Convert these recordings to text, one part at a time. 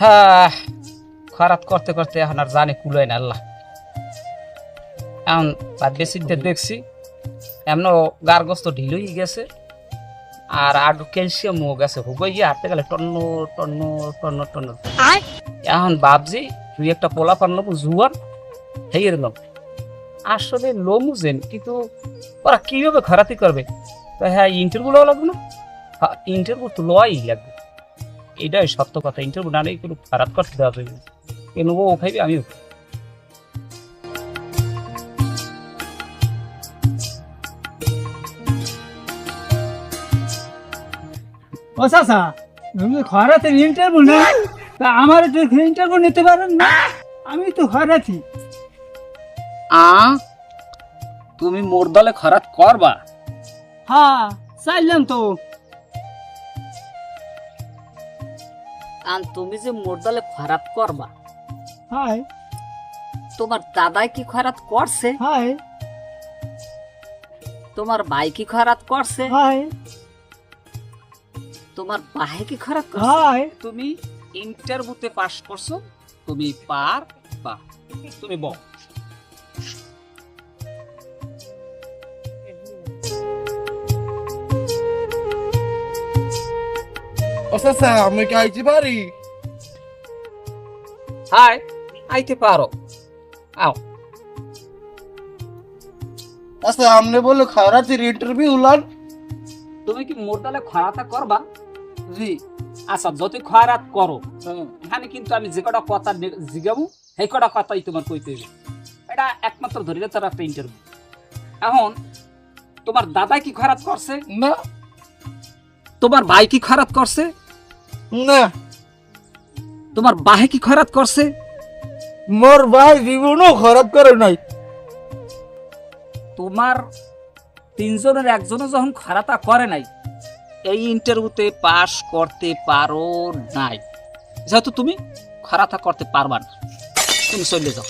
হ্যাঁ খারাপ করতে করতে এখন আর জানে কুলোয় না আল্লাহ। এখন বাদ বেশিতে দেখছি এমন গার্গস্ত ঢিল হয়ে গেছে আর আডু ক্যালসিয়ামও গেছে। হুগই গিয়ে হাঁটতে গেলে টন্ন টন্ন টন্ন টন্ন এখন ভাবছি তুই একটা পোলা পারলাম জুয়ার হেয়ে এলাম আসলে লোমুজেন কিন্তু ওরা কীভাবে খারাপই করবে? তো হ্যাঁ ইন্টারভিউ লওয়া লাগবে না? হ্যাঁ ইন্টারভিউ তো লওয়াই লাগবে। এটাই সত্য কথা। ইন্টারভিউ না নিয়ে কোনো খারাপ করতে দেওয়া যাবে না। কেন ও খাইবে আমিও ও চাচা তুমি খরাতে ইন্টারভিউ না? তা আমার একটু ইন্টারভিউ নিতে পারেন না। আমি তো খরাতি। আ? তুমি মোর দলে খারাপ করবা? হ্যাঁ চাইলাম তো। আর তুমি যে মোর দলে খারাপ করবা। হাই তোমার দাদাই কি খারাপ করছে? হাই তোমার ভাই কি খারাপ করছে? হাই তোমার ভাই কি খারাপ করছে? হাই তুমি ইন্টারভিউতে পাস করছ তুমি পার বা তুমি বল ও চাচা আমি কি পারি? হাই আইতে পারো। আও। আচ্ছা আমনে বলে খারাতির ইন্টারভিউ উলান তুমি কি মোর খরাতা করবা? জি। আচ্ছা যদি খরাত করো এখানে কিন্তু আমি যে কটা কথা জিগাবো সেই কটা কথাই তোমার কইতে হবে এটা একমাত্র ধরিলে তার একটা ইন্টারভিউ এখন তোমার দাদা কি খারাপ করছে? না। তোমার ভাই কি খারাপ করছে? না। তোমার বাহে কি খারাপ করছে? মোর ভাই জীবনও খারাপ করে নাই। তোমার তিনজনের একজনও যখন খারাপা করে নাই এই ইন্টারভিউতে পাস করতে পারো নাই। যেহেতু তুমি খারাপা করতে পারবা না তুমি চলে যাও।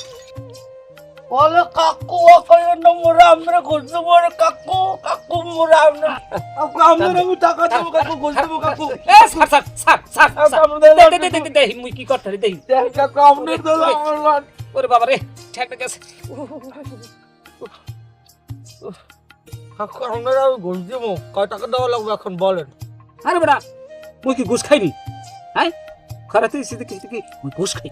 বলে কাকু ওখানে না মোরা আমরা করতে পারে কাকু কাকু মোরা আমরা কাকু আমরা আমি টাকা দেবো কাকু করতে দেবো কাকু। এ, ছাড়, কাকু, ছাড়। আমাদের দে, দে, দে, দে, দে, দে, মুই কি করতে। দেখ কাকু আমরা আমার ওরে বাবা রে ঠেকতে গেছে। কাকু আমরা আমি ঘুষ দেবো। কয় টাকা দেওয়া লাগবে এখন বলেন। আরে বেটা মুই কি ঘুষ খাইনি? হ্যাঁ? খারাতে সিদ্ধি কি কি মুই ঘুষ খাই।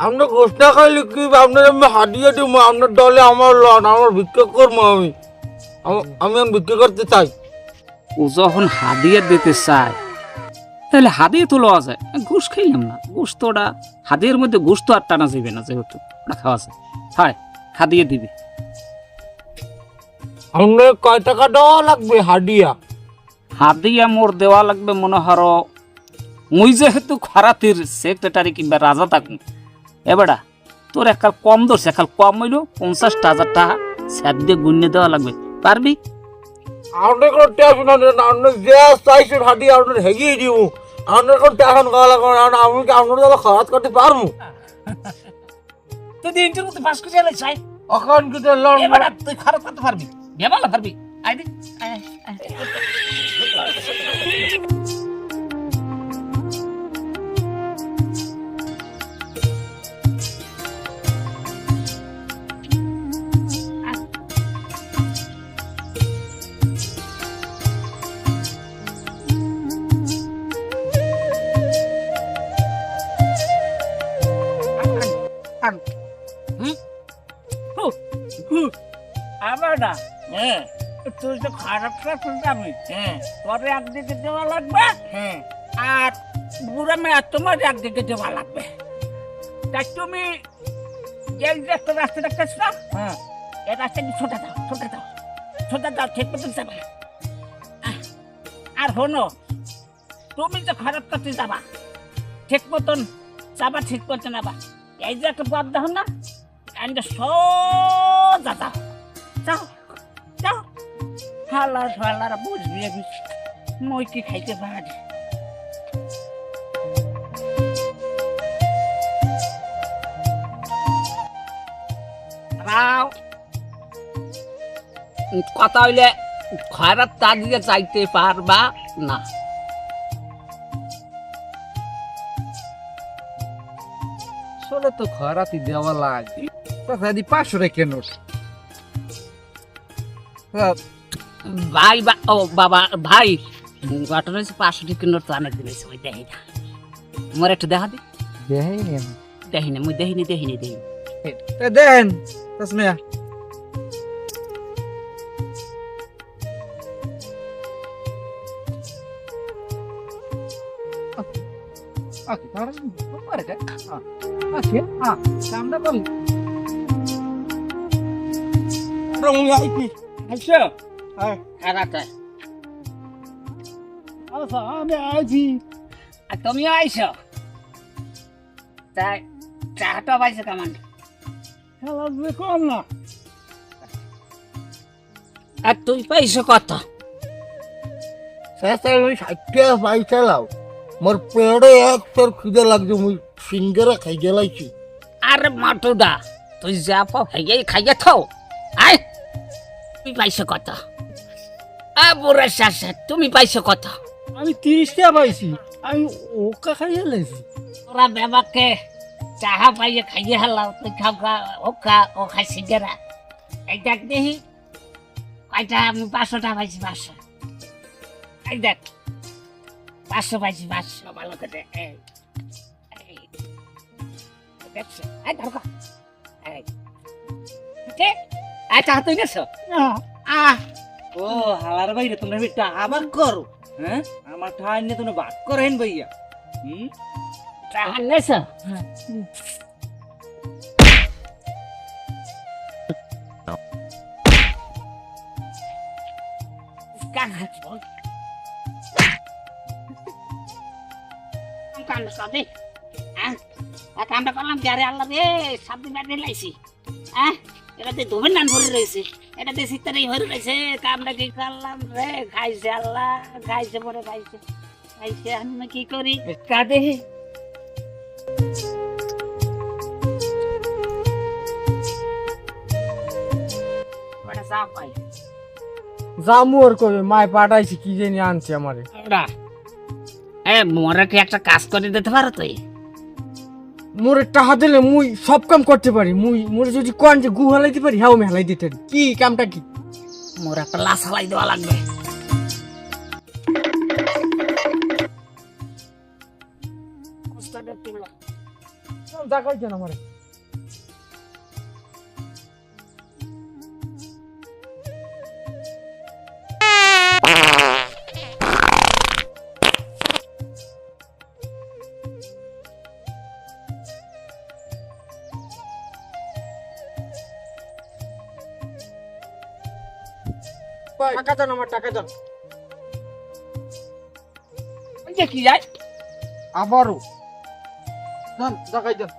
আমরা ঘুষ না খাইলে কি? আপনার আমি হারিয়ে দিব আপনার দলে আমার লন আমার ভিক্ষা করব আমি। আম- আমি ভিক্ষা করতে চাই। ও যখন হাদিয়া দিতে চায় তাহলে হাদিয়ে তো লওয়া যায়। ঘুষ খাইলাম না। ঘুষ তো ওটা হাদিয়ের মধ্যে ঘুষ তো আর টানা যাবে না যেহেতু ওটা খাওয়া যায়। হয় হাদিয়ে দিবি। আপনার কয় টাকা দেওয়া লাগবে হাডিয়া হাদিয়া মোর দেওয়া লাগবে মনে হরো মুই যেহেতু খরাতির সেক্রেটারি কিংবা রাজা থাকুন এবারা তোর একাল কম ধরছে একাল কম হইল পঞ্চাশটা হাজার টাকা স্যাপ দিয়ে গুণে দেওয়া লাগবে। পারবি? আপনার কোনো টেনশন নেই না আপনার যে চাইছেন হাডিয়া আপনার হেগিয়ে দিব আপনার কোনো টেনশন করা লাগবে না আমি কি আপনার দ্বারা খরচ করতে পারব। তুই ইন্টারভিউতে পাস করে এলে চাই এখন কিন্তু লোন তুই খরচ করতে পারবি। বেমালা পারবি। আইদি না। হ্যাঁ তুই তো খারাপটা তুই যাবি হ্যাঁ। তোর একদিকে দেওয়া লাগবে হ্যাঁ। আর বুড়া মেয়ে তোমার একদিকে দেওয়া লাগবে। তা তুমি যে রাস্তা রাস্তা দেখতেছ না হ্যাঁ। এই রাস্তাটি ছোটা দাও ছোটা দাও ছোটা দাও ঠিক মতন যাবে। আর হনো তুমি যে খারাপ করতে যাবা ঠিক মতন যাবা ঠিক মতন যাবা। এই যে একটা পথ দেখো না এন্ড সোজা যাও। যাও যাও। হালার ফালার বুঝবি আমি। মই কি খাইতে পারি? কথা হইলে খরাত তা দিয়ে যাইতে পারবা না। তাহলে তো খরাতি দেওয়া লাগে। তাছাড়া পাঁচশো রেখে নোট ভাই বা- ও বাবা ভাই ঘটনা হচ্ছে পাঁচশো টাকা নোট তো অনেক দিন হয়েছে ওই দেখি না মোর একটু দেখা দি দেখাই নি দেখি না মুই দেখিনি দেখিনি দেখিনি এ দেন Tasmia Oke, kali. Rong ya iki. আচ্ছা ame aji? আর তুমিও আইছো? তাই চাটা পাইছো কেমন gue kok না। আর তুই পাইছো কত? স্যার ওই ষাটটা পাই চালাও মোর পেড়ে এক তোর খিদে লাগছে মুই সিঙ্গারা খাই গেলাইছি আরে মাটুদা তুই যা পাও খাইয়ে খাইয়ে থাও। তুই পাইছো কত আ বুড়া শাসে তুমি পাইছো কত আমি তিরিশটা পাইছি আমি ওকা খাইয়ে লাইছি তোরা বেবাকে চাহা পাইয়ে খাইয়ে হালাও তুই খাও খা ও খা ও খাই সিঙ্গারা এই দেখ দেখি কয়টা আমি পাঁচশোটা পাইছি পাঁচশো এই দেখ পাঁচশো পাইছি পাঁচশো ভালো করে। দেখছ এই ধরো এই ঠিক এই চাহা তুই গেছো আহ। ও হালার বাইরে তোমরা বেটা আবার করো হ্যাঁ আমার ঠাই নিয়ে তোমরা বাদ করেন ভাইয়া হুম? চাহা নেছো কাকা বল। কান্ড সাদে হ্যাঁ কান্ড করলাম যারে আল্লাহ রে সাত দিন ব্যাটে লাইছি হ্যাঁ এটাতে ধুবেন নান ভরে রয়েছে। এটাতে শীতটাই ভরে রয়েছে। কামটা কি করলাম রে? খাইছে আল্লাহ খাইছে পরে খাইছে। খাইছে আমি কি করি? কাঁদে। জামু আর কবে মায় পাঠাইছি কি জানি আনছে আমারে। এ মোরা কি একটা কাজ করে দিতে পারো তুই? মোরে টাহা দিলে মুই সব কাম করতে পারি। মুই মোরে যদি কোন যে গু হালাইতে পারি হ্যাঁ আমি হালাই দিতে পারি। কি কামটা কি? মোর একটা লাশ হালাই দেওয়া লাগবে। যা কইছেন আমারে? টাকা দেন আমার টাকা দেন দেখি যাই আবারও। দেন টাকাই দেন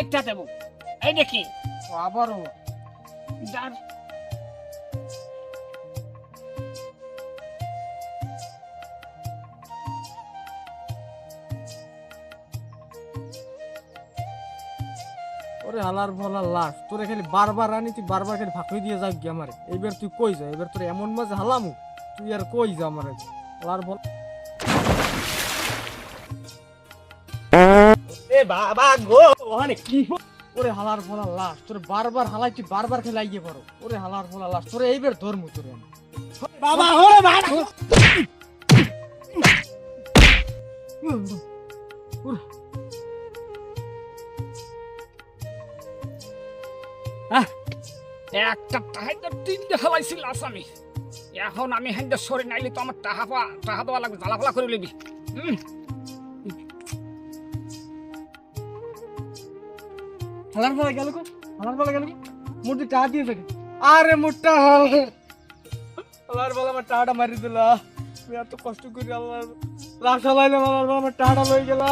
একটা দেবো। এই দেখি। আবারও। যার ওরে হালার ভলার লাশ তোরে খালি বারবার আনি তুই বারবার খালি ফাঁকি দিয়ে যাক গিয়ে আমারে এইবার তুই কই যা এবার তোর এমন মাঝে হালামু তুই আর কই যা আমারে হালার ভল এ বাবা গো ওখানে কি ওরে হালার ভলার লাশ তোর বারবার হালাই তুই বারবার খেলে আইয়ে পারো ওরে হালার ভলার লাশ তোরে এইবার ধর্ম তোরে আমি বাবা ওরে বাবা একটা টাহাই তো তিনটে ফেলাইছিল আসামি। এখন আমি হেঁটে সরে নাইলে তো আমার টাহা পা টাহা দেওয়া লাগবে, জ্বালা ফালা করে লিবি হালার ভলা গেল কো? হালার ভলা গেল কো? মোর তুই টাকা দিয়ে থাকে আরে মোটা হালার ভলা আমার টাকাটা মারি দিলা। এত কষ্ট করি আল্লাহ লাশ হালাইলে হালার ভলা আমার টাকাটা লই গেলা।